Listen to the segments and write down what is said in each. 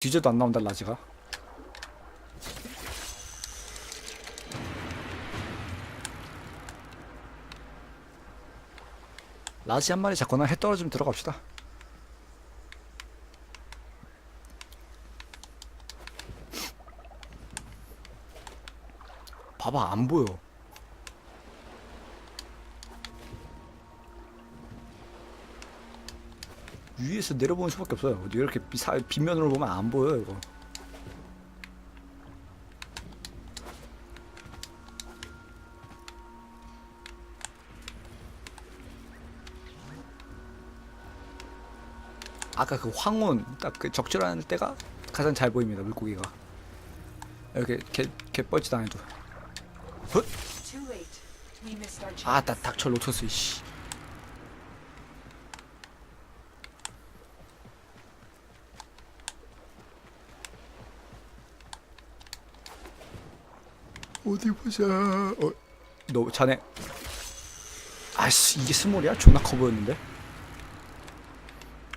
뒤져도 안 나온다 라지가. 라지 한 마리 잡거나 해 떨어지면 들어갑시다. 봐봐 안 보여 위에서 내려보는 수밖에 없어요. 이렇게 비- 사- 빗면으로 보면 안 보여 이거. 아까 그 황혼 딱 그 적절한 때가 가장 잘 보입니다 물고기가. 이렇게 개, 개뻘짓 안 해도. 훗! 아나 닥쳐 놓쳤어 이씨 어디 보자 어, 너 자네 아씨 이게 스몰이야? 존나 커 보였는데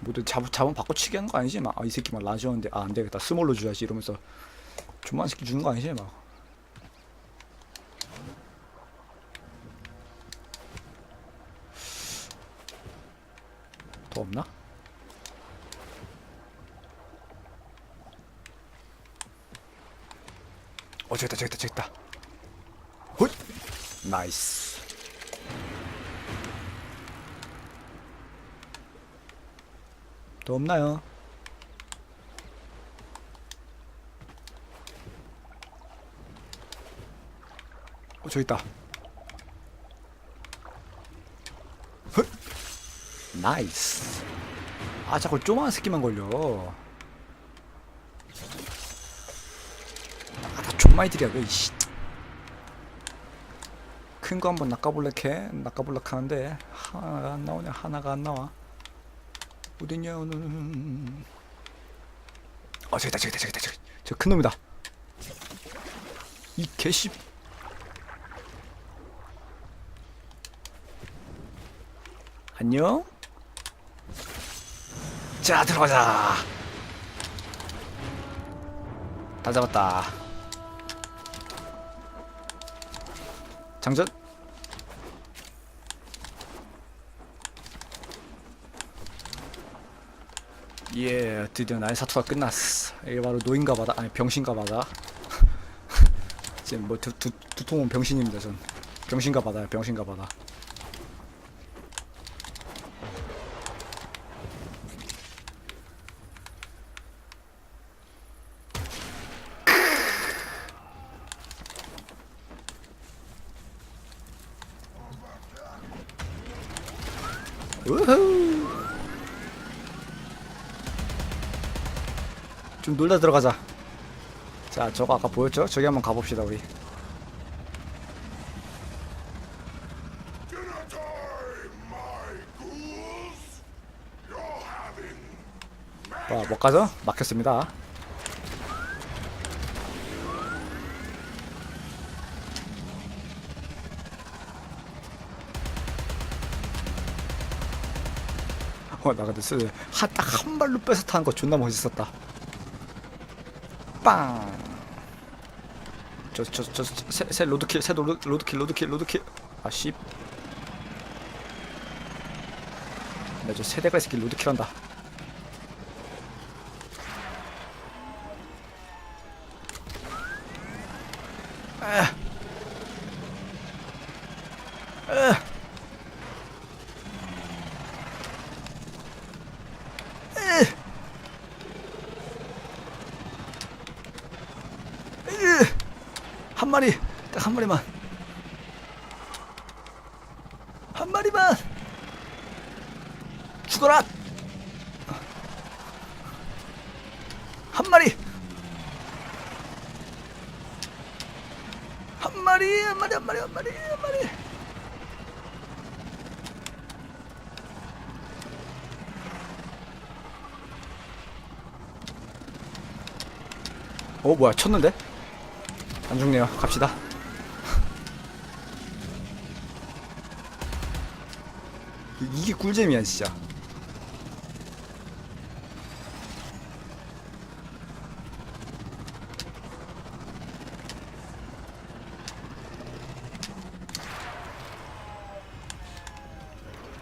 모두 잡, 잡은 바꿔치기 한거 아니지? 막, 아, 이 새끼 막 라지오인데, 아, 안 되겠다. 스몰로 줘야지. 이러면서, 존만 새끼 주는 거 아니지? 막. 더 없나? 어, 저기 있다, 저기 있다, 저기 있다. 훗! 나이스. 더 없나요? 어, 저기 있다. 훗! 나이스. 아, 자꾸 조그만 새끼만 걸려. 아, 다 존마이들이야, 그, 이씨. 큰 거 한번 낚아볼래 캐? 낚아볼래 하는데, 하나가 안 나오냐, 하나가 안 나와. 어딨냐, 오늘은. 어, 저기다, 저기다, 저기다, 저기. 저 큰 놈이다. 이 개씨. 안녕? 자, 들어가자. 다 잡았다. 장전. 예, 드디어 나의 사투가 끝났어. 이게 바로 노인가 바다, 아니 병신가 바다. 지금 뭐 두, 두, 두통은 병신입니다, 전. 병신가 바다야, 병신가 바다. 우후. 좀 놀다 들어가자. 자, 저거 아까 보였죠? 저기 한번 가봅시다, 우리. 와, 못 가죠? 막혔습니다. 어, 나 근데 쓰, 한, 딱한 발로 뺏어 타는 거 존나 멋있었다. 빵! 저, 저, 저, 새, 새 로드킬, 새 로드, 로드킬, 로드킬, 로드킬. 아, 씨. 나저 세대가 새끼 로드킬 한다. 아. 아. 한 마리, 딱 한 마리만. 한 마리만. 죽어라. 한 마리. 한 마리, 한 마리, 한 마리, 한 마리, 한 마리. 어 뭐야 쳤는데? 안 죽네요. 갑시다. 이게 꿀잼이야, 진짜.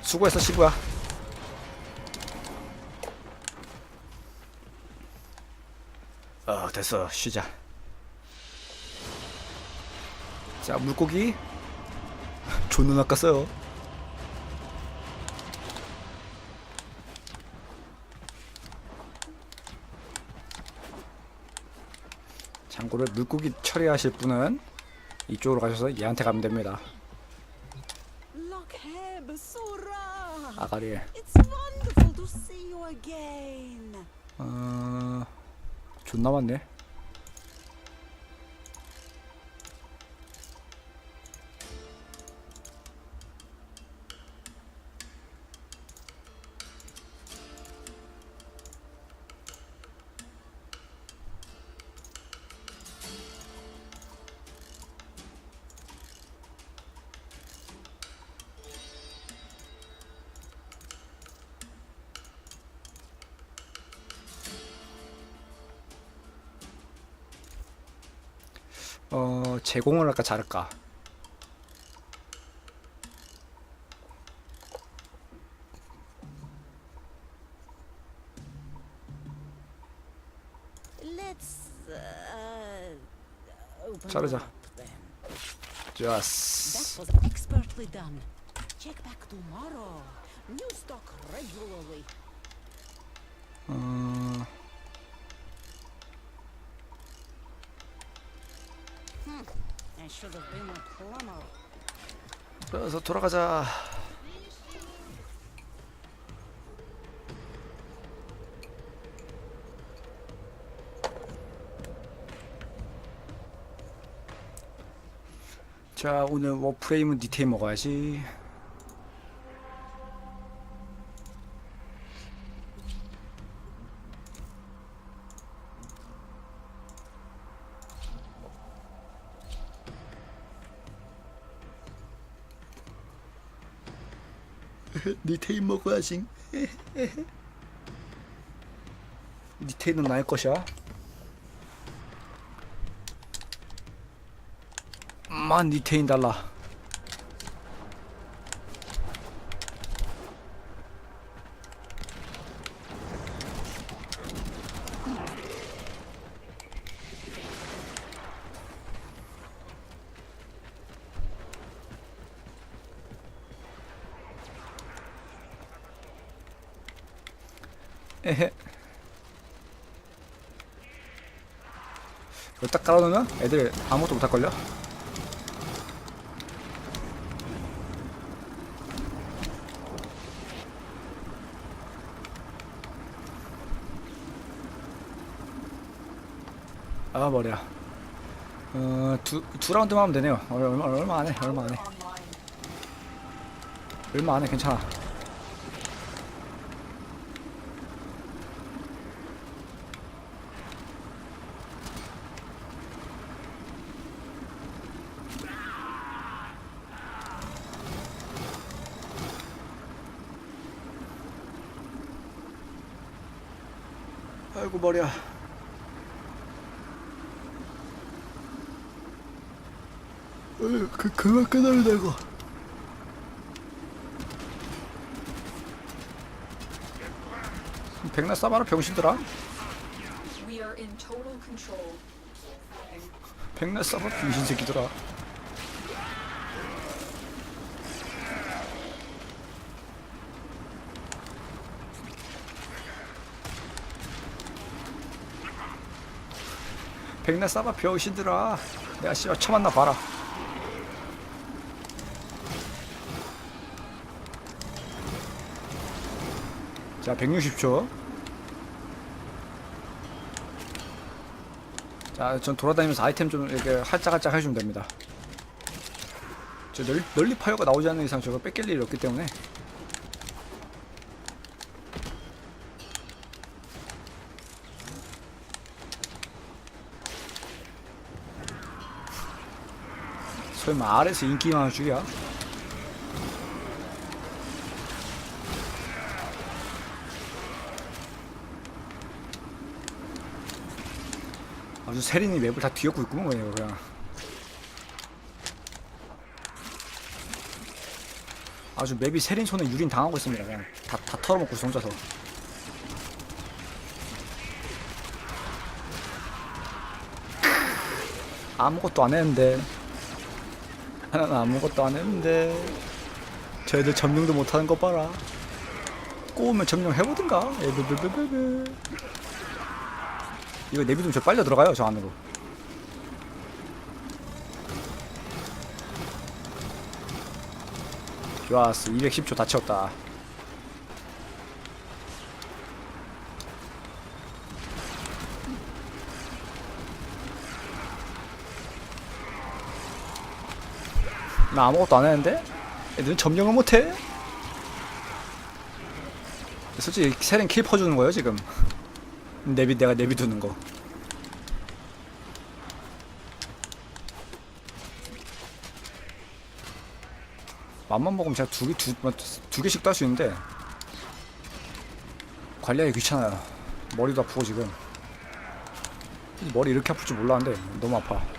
수고했어, 시부야. 어, 됐어. 쉬자. 자 물고기. 존나 낚았어요. 참고로 물고기 처리하실 분은 이쪽으로 가셔서 얘한테 가면 됩니다! 아가리. 어... 존나 많네 어... 제공을 할까 자를까 uh, 자르자. 좋았어 was 그래서 돌아가자. 자 오늘 워프레임은 디테일 먹어야지 니 테인 먹어야지 니테인은 나의 것이야. 만 니 테인 달라 에헤 이거 딱 깔아놓으면 애들 아무것도 못할걸요? 아 머리야 어, 두, 두 라운드만 하면 되네요 얼- 얼마, 얼마 안해 얼마 안해. 얼마 안해 괜찮아 아이고 머리야. 어휴, 그, 그만 끊어야 이거. 백날 싸봐라 병신들아. 백날 싸봐 병신 새끼들아 백날 싸봐 병신들아 내가 씨발 처만나 봐라 자 160초 자, 전 돌아다니면서 아이템 좀 이렇게 활짝활짝 해주면 됩니다. 저 널, 널리 파이어가 나오지 않는 이상 저거 뺏길 일이 없기 때문에. 설마 아래서 인기 많은 줄이야? 아주 세린이 맵을 다 뒤엎고 있구먼 그냥 그냥 아주 맵이 세린 손에 유린 당하고 있습니다. 그냥 다, 다 털어먹고 있어, 혼자서. 아무것도 안 했는데. 하나는 아무것도 안 했는데. 쟤들 점령도 못하는 거 봐라. 꼬우면 점령해보든가. 에브브브브브. 이거 내비두면 저 빨려 들어가요, 저 안으로. 좋았어 210초 다 채웠다 나 아무것도 안 했는데? 애들은 점령을 못해? 솔직히 세렌 킬 퍼주는 거예요 지금? 내비 내가 내비 두는 거. 맘만 먹으면 제가 두, 개, 두, 뭐, 두 개씩 딸 수 있는데. 관리하기 귀찮아요. 머리도 아프고 지금. 머리 이렇게 아플 줄 몰랐는데 너무 아파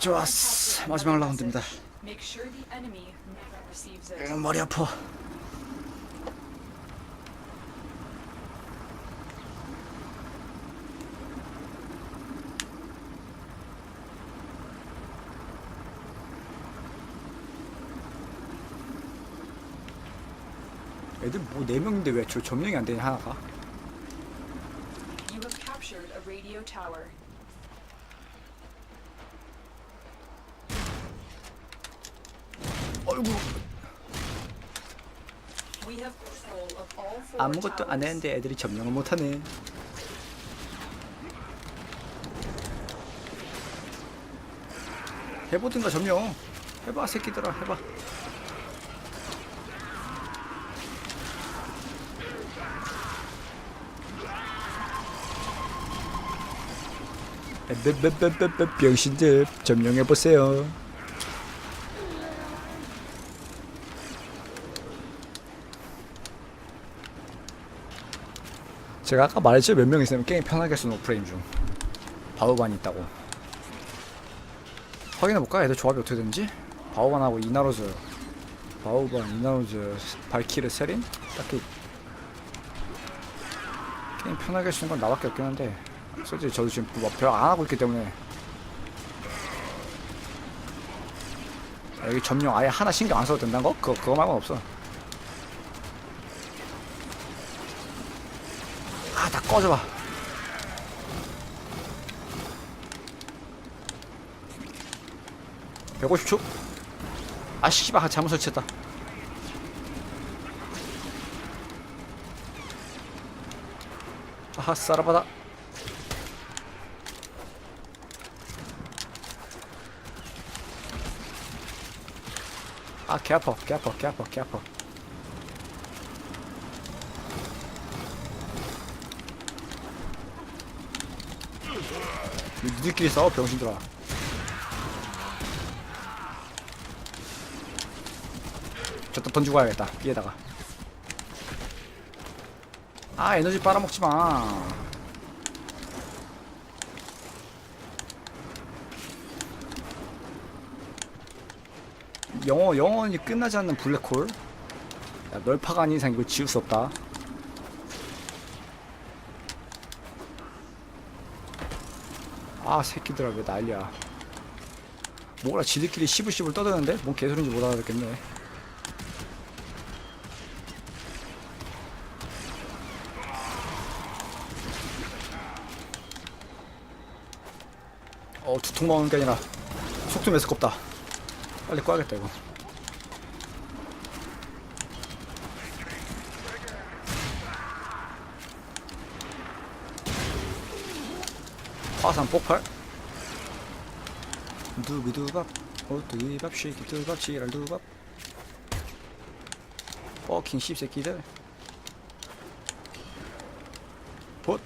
좋았어 마지막 라운드입니다. 음, 머리 아파 애들 뭐 4명인데 왜 저 점령이 안 되냐 하나가 You have captured a radio tower. 어이구 We have control of all four 아무것도 안. 했는데 애들이 점령을 못하네. 해보든가 점령. 해봐 새끼들아 해봐. 뼈뼈뼈뼈 병신들 점령해보세요 제가 아까 말했죠? 몇 명 있으면 게임 편하게 쓰는 오프레임 중. 바우반이 있다고. 확인해볼까? 애들 조합이 어떻게 되는지? 바우반하고 이나로즈. 바우반, 이나로즈, 발키르, 세린? 딱히. 게임 편하게 쓰는 건 나밖에 없긴 한데. 솔직히 저도 지금 뭐 별로 안 하고 있기 때문에. 아, 여기 점령 아예 하나 신경 안 써도 된다는 거? 그거, 그거 말고는 없어 아, 다 꺼져봐. (150초) 아 씨발 잘못 설치했다. 아하 싸라바다. 아 개 아파 개 아파 개 아파 개 아파 니들끼리 싸워 병신들아. 저또 던지고 가야겠다 B에다가. 아 에너지 빨아먹지마. 영어, 영원히 끝나지 않는 블랙홀. 야, 널 파가 아닌 이상 이걸 지울 수 없다 아 새끼들아 왜 난리야. 뭐라 지들끼리 시불시불 떠드는데? 뭔 개소리인지 못 알아듣겠네. 어 두통 나오는 게 아니라 속도 매스껍다. 빨리 꺼야겠다 이거 화산 폭발 두비두밥 오뚜기밥 쉬기두밥 지랄두밥 버킹 씹새끼들 봇.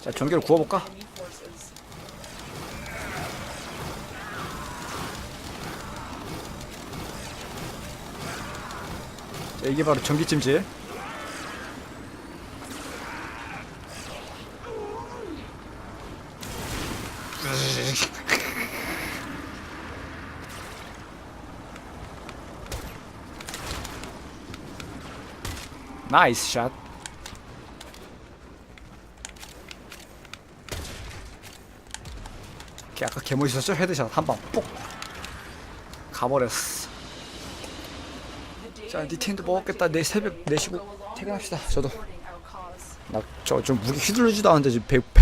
자, 전기를 구워볼까? 자, 이게 바로 전기찜질 나이스 샷걔 아까 개 멋있었죠? 헤드샷 한방뽁 가버렸어 자, 니텐도 you've 먹었겠다. 내일 새벽 will 4시고 go a long 퇴근합시다. 저도. 나 저 좀 무기 휘두르지도 않는데 지금 100,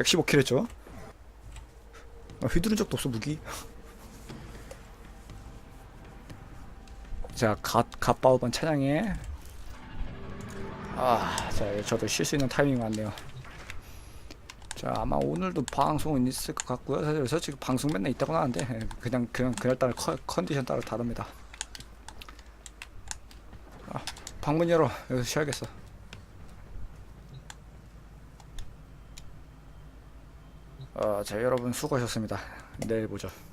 115킬 했죠? 나 휘두른 적도 없어 무기? 자 갓, 갓바우반 찬양해 아자 저도 쉴 수 있는 타이밍이 왔네요. 자 아마 오늘도 방송은 있을 것 같고요. 사실 솔직히 방송 맨날 있다고 하는데 예, 그냥 그냥 그날따라 컨, 컨디션 따라 다릅니다. 아, 방문 열어. 여기서 쉬어야겠어 어, 자 여러분 수고하셨습니다. 내일 보죠.